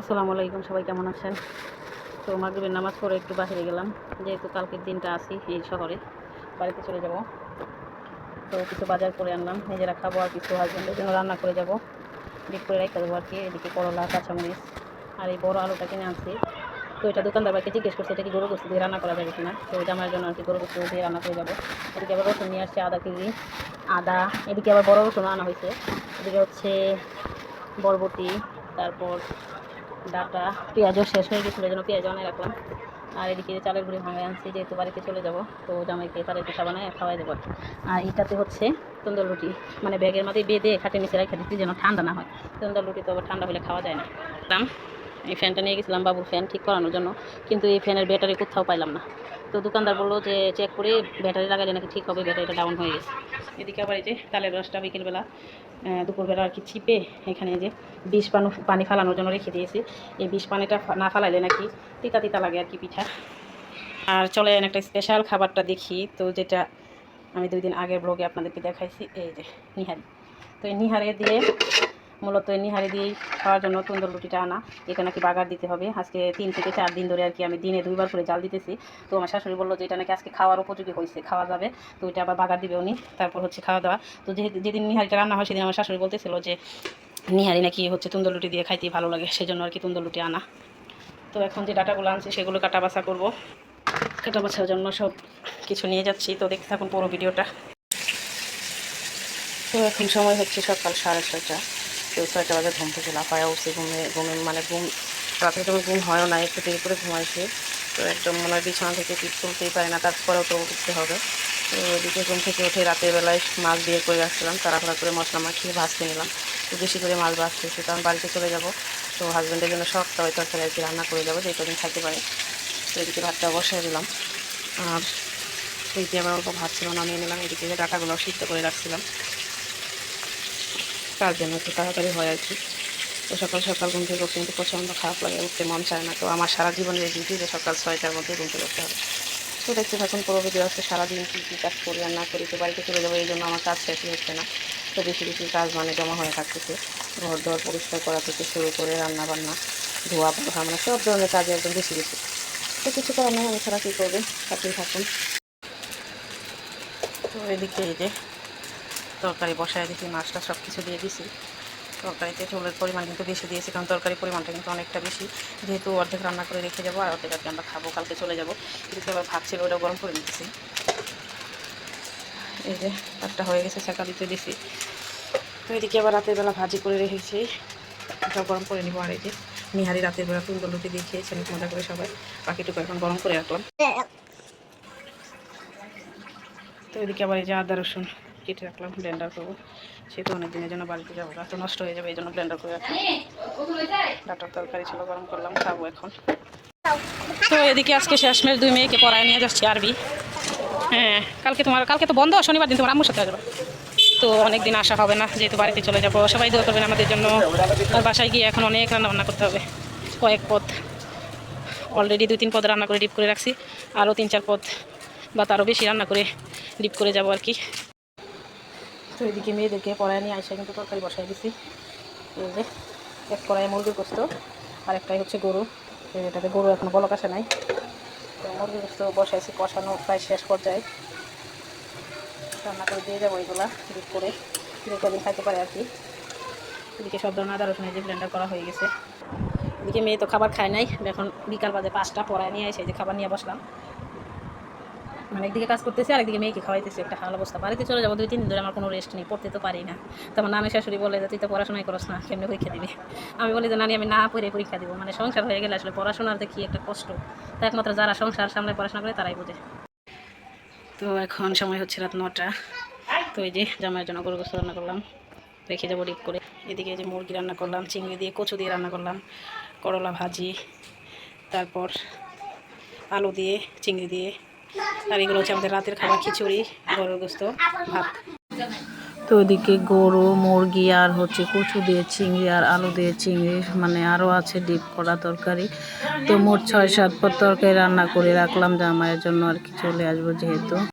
আসসালামু আলাইকুম, সবাই কেমন আছেন? তো মাগরিবের নামাজ পড়ে একটু বাইরে গেলাম, যেহেতু কালকের দিনটা আসি এই শহরে, বাড়িতে চলে যাব। তো কিছু বাজার করে আনলাম, নিজেরা খাব আর কিছু হাজব্যান্ডের জন্য রান্না করে যাব। ডিপ করে রেখে দেবো আর কি, এদিকে করলা, কাঁচামরিচ আর এই বড় আলুটা কিনে আনছি। তো এটা দোকানদার বাড়িতে জিজ্ঞেস করছে, এটা কি গরু গোস্ত দিয়ে রান্না করা যাবে কিনা? তো আমার জন্য আর কি গরু গোস্ত দিয়ে রান্না করে যাব। এদিকে আবার রসুন নিয়ে আসছে আধা কেজি আদা, এদিকে আবার বড় রসুন আনা হয়েছে। এদিকে হচ্ছে বরবটি, তারপর ডাটা, পেঁয়াজও শেষ হয়ে গেছিল যেন পেঁয়াজ অনেক রাখলাম। আর এদিকে চালের গুঁড়ি ভাঙায় আনছি, যেহেতু বাড়িতে চলে যাব, তো জামাইকে চালের পিঠা বানায় খাওয়াই দেবো। আর এটাতে হচ্ছে তন্দুর রুটি মানে ব্যাগের মধ্যে বেঁধে খাটে নিচে রাখা দিচ্ছি যেন ঠান্ডা না হয়। তন্দুর রুটি তো আবার ঠান্ডা হলে খাওয়া যায় না। এই ফ্যানটা নিয়ে গেছিলাম বাবুর ফ্যান ঠিক করানোর জন্য, কিন্তু এই ফ্যানের ব্যাটারি কোথাও পাইলাম না। তো দোকানদার বলল যে চেক করে ব্যাটারি লাগালে নাকি ঠিক হবে ব্যাটারিটা ডাউন হয়ে গেছে। এদিকে আবার এই যে তালের রসটা বিকেলবেলা দুপুরবেলা আর কি চিপে এখানে যে বিষ পানি পানি ফালানোর জন্য রেখে দিয়েছি। এই বিষ পানিটা না ফালাইলে নাকি তিতা তিতা লাগে আর কি পিঠা। আর চলে একটা স্পেশাল খাবারটা দেখি, তো যেটা আমি দুই দিন আগের ব্লগে আপনাদেরকে দেখাইছি, এই যে নিহারি। তো এই নিহারি দিয়ে মূলত নিহারি দিয়েই খাওয়ার জন্য তন্দুর রুটিটা আনা। এটা নাকি বাগার দিতে হবে। আজকে তিন থেকে চার দিন ধরে আর কি আমি দিনে দুইবার করে জাল দিতেছি। তো আমার শাশুড়ি বলল যে, এটা নাকি আজকে খাওয়ার উপযোগী হয়েছে খাওয়া যাবে। তো এটা আবার বাগার দিবে উনি। তারপর হচ্ছে খাওয়া দাওয়া। তো যেহেতু, যেদিন নিহারিটা রান্না হয় সেদিন আমার শাশুড়ি বলতেছিল যে, নিহারি নাকি হচ্ছে তন্দুর রুটি দিয়ে খাইতে ভালো লাগে, সেজন্য আর কি তন্দুর রুটি আনা। তো এখন যে ডাটাগুলো আনছি সেগুলো কাটা বাছা করব। কাটা বাছার জন্য সব কিছু নিয়ে যাচ্ছি। তো দেখতে থাকুন পুরো ভিডিওটা। তো এখন সময় হচ্ছে সকাল সাড়ে ছয়টা। তো ছয়টা বাজে ঘুম থেকে লাফায়া উঠছে, ঘুমে ঘুমে মানে ঘুম রাতে যখন ঘুম হয়ও না, একটু দেরি করে ঘুমাইছে। তো একদম মনে হয় বিছানা থেকে পিঠ তুলতেই পারে না, তারপরেও তো উঠতে হবে। তো এদিকে ঘুম থেকে উঠে রাতের বেলায় মাছ দিয়ে করে রাখছিলাম তাড়াহুড়া করে মশলা মাখিয়ে ভাজতে নিলাম। তো বেশি করে মাছ ভাজতেছি কারণ বাড়িতে চলে যাব। তো হাজব্যান্ডের জন্য সব তরকারি তরকারি আর কি রান্না করে যাব যে কদিন থাকতে পারে। তো এদিকে ভাতটা বসাই দিলাম। আর এদিকে আমার অল্প ভাত ছিল, নামিয়ে নিলাম। এদিকে ডাটাগুলো সিদ্ধ করে রাখছিলাম তার জন্য একটু তাড়াতাড়ি হয় আর কি? তো সকাল সকাল ঘুম থেকে কিন্তু প্রচণ্ড খারাপ লাগে, উঠতে মন চায় না। তো আমার সারা জীবনের ডিউটি যে সকাল ছয়টার মধ্যে ঘুম থেকে উঠতে হবে। তো দেখতে থাকুন, পুরো ভিডিও আছে সারাদিন কী কী কাজ করি আর না করি। তো বাড়িতে চলে যাব, এই জন্য আমার কাজ শেষই হচ্ছে না। তো বেশি বেশি কাজ মানে জমা হয়ে থাকতেছে। ঘর দর পরিষ্কার করা থেকে শুরু করে রান্না বান্না ধোয়া পোখা মানে সব ধরনের কাজে একদম বেশি বেশি। তো কিছু করার নেই, আমি ছাড়া কী করবেন থাকুন। তো এদিকে এই যে তরকারি বসায় দিয়েছি মাছটা সব কিছু দিয়ে দিছি। তরকারিতে ঝোলের পরিমাণ কিন্তু বেশি দিয়েছি, কারণ তরকারির পরিমাণটা কিন্তু অনেকটা বেশি। যেহেতু অর্ধেক রান্না করে রেখে যাব, আর অর্ধেক আজকে আমরা খাব, কালকে চলে যাব। কিন্তু আবার ভাত ছিল ওটা গরম করে নিতেছি। এই যে একটা হয়ে গেছে ছাকা দিতে দিছি। তো এদিকে আবার রাতের বেলা ভাজি করে রেখেছি। ওটা গরম করে নিবো, আর এই যে, নিহারি রাতের বেলা তুলগুলো রুটি দিয়ে খেয়েছি, অনেক মজা করে সবাই। বাকিটুকু এখন গরম করে রাখলাম। তো এদিকে আবার এই যে আদা রসুন কেটে রাখলাম ব্লেন্ডার করব। সেহেতু অনেক দিনের জন্য বাড়িতে যাব তো নষ্ট হয়ে যাবে, এই জন্য ব্লেন্ডার করে রাখলাম। ডাটার তরকারি ছিল, গরম করলাম, খাব এখন। তো এদিকে আজকে শেষমেশ দুই মেয়েকে পড়ায় নিয়ে যাচ্ছি আরবি। হ্যাঁ কালকে তোমার, কালকে তো বন্ধ, শনিবার দিন তোমার আম্মুর সাথে যাবে তো অনেক দিন আসা হবে না, যেহেতু বাড়িতে চলে যাব, সবাই দোয়া করবেন আমাদের জন্য। আর বাসায় গিয়ে এখন অনেক রান্না বান্না করতে হবে। কয়েক পদ অলরেডি দুই তিন পদ রান্না করে ডিপ করে রাখছি। আরও তিন চার পদ, বা তারও বেশি রান্না করে ডিপ করে যাব আর কি। তো এদিকে মেয়েদেরকে পড়ায় নিয়ে আসে কিন্তু তরকারি বসাই দিছি। এই যে, এক কড়াইয়ে মুরগির গোস্ত আর একটাই হচ্ছে গরু। এটাতে গরু এখন বলক আসে নাই। তো মুরগির গোস্ত বসাইছি, কষানো প্রায় শেষ পর্যায়ে। রান্না করে দিয়ে যাব এগুলা ডিপ করে। কদিন খাইতে পারে আর কি। এদিকে সব ধরনের আদা রসুনের যে ব্লেন্ডার করা হয়ে গেছে। এদিকে মেয়ে তো খাবার খায় নাই, এখন বিকাল বাজে পাঁচটা, পড়ায় নিয়ে এসে যে খাবার নিয়ে বসলাম। মানে একদিকে কাজ করতেছি আর একদিকে মেয়েকে খাওয়াইতেছি, একটা হাল অবস্থা। বাড়িতে চলে যাব দুই তিন ধরে আমার কোনো রেস্ট নেই, পড়তে তো পারি না। তো আমার নানি শাশুড়ি বলে যে, তুই তো পড়াশোনাই করস না, কেমনি পরীক্ষা দিবি? আমি বলি যে, নানি, আমি না পড়ে পরীক্ষা দিব। মানে সংসার হয়ে গেলে আসলে পড়াশোনার দেখি একটা কষ্ট, তো একমাত্র যারা সংসার সামনে পড়াশোনা করে, তারাই বোঝে। তো এখন সময় হচ্ছে রাত নটা। তো এই যে, জামাইয়ের জন্য গরু গোস্ত রান্না করলাম। রেখে যাব ডিপ করে। এদিকে যে মুরগি রান্না করলাম, চিংড়ি দিয়ে, কচু দিয়ে রান্না করলাম, করলা ভাজি, তারপর আলু দিয়ে, চিংড়ি দিয়ে আর এগুলো হচ্ছে আমাদের রাতের খাবার খিচুড়ি, গরুর গোস্ত, ভাত। তো ওইদিকে গরু, মুরগি, আর হচ্ছে কচু দিয়ে চিংড়ি আর আলু দিয়ে চিংড়ি মানে আরও আছে ডিপ করা তরকারি। তো মোট ছয়, সাত পর তরকারি রান্না করে রাখলাম, জামাইয়ের জন্য আর কি চলে আসব যেহেতু।